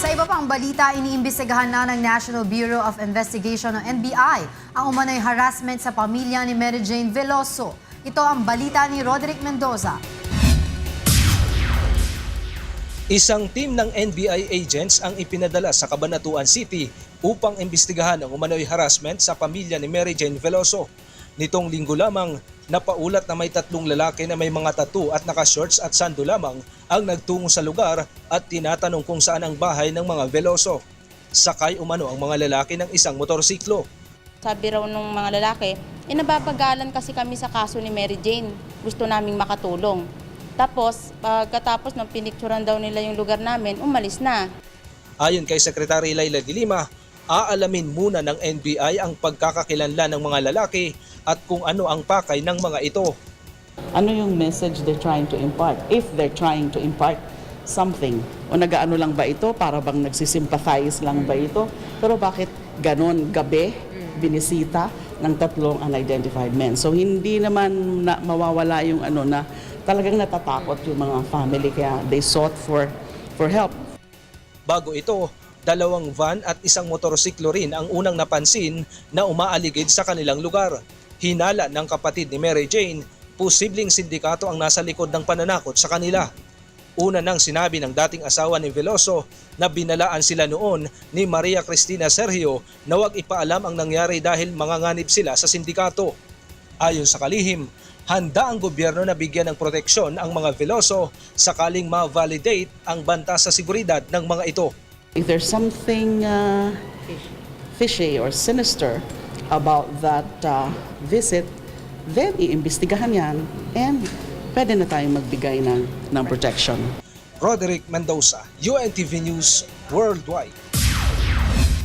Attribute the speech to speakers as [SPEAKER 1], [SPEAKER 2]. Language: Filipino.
[SPEAKER 1] Sa iba pang balita, iniimbestigahan na ng National Bureau of Investigation o NBI ang umano'y harassment sa pamilya ni Mary Jane Veloso. Ito ang balita ni Roderick Mendoza.
[SPEAKER 2] Isang team ng NBI agents ang ipinadala sa Cabanatuan City upang imbestigahan ang umano'y harassment sa pamilya ni Mary Jane Veloso. Nitong linggo lamang, napaulat na may tatlong lalaki na may mga tattoo at naka-shorts at sando lamang ang nagtungo sa lugar at tinatanong kung saan ang bahay ng mga Veloso. Sakay umano ang mga lalaki ng isang motorsiklo.
[SPEAKER 3] Sabi raw nung mga lalaki, eh nababagalan kasi kami sa kaso ni Mary Jane. Gusto naming makatulong. Tapos, pagkatapos ng pinicturan daw nila yung lugar namin, umalis na.
[SPEAKER 2] Ayon kay Secretary Laila de Lima, aalamin muna ng NBI ang pagkakakilanlan ng mga lalaki at kung ano ang pakay ng mga ito.
[SPEAKER 4] ano yung message they're trying to impart? If they're trying to impart something. O nagaano lang ba ito? Para bang nagsisympathize lang ba ito? Pero bakit ganon gabi binisita ng tatlong unidentified men? So hindi naman na mawawala yung ano na talagang natatakot yung mga family. Kaya they sought for for help.
[SPEAKER 2] Bago ito, dalawang van at isang motorsiklo rin ang unang napansin na umaaligid sa kanilang lugar. Hinala ng kapatid ni Mary Jane, posibleng sindikato ang nasa likod ng pananakot sa kanila. Una nang sinabi ng dating asawa ni Veloso na binalaan sila noon ni Maria Cristina Sergio na huwag ipaalam ang nangyari dahil manganganib sila sa sindikato. Ayon sa kalihim, handa ang gobyerno na bigyan ng proteksyon ang mga Veloso sakaling ma-validate ang banta sa seguridad ng mga ito.
[SPEAKER 4] If there's something uh, fishy or sinister about that uh, visit, then iimbestigahan yan and pwede na tayong magbigay ng, ng protection.
[SPEAKER 2] Roderick Mendoza, UNTV News Worldwide.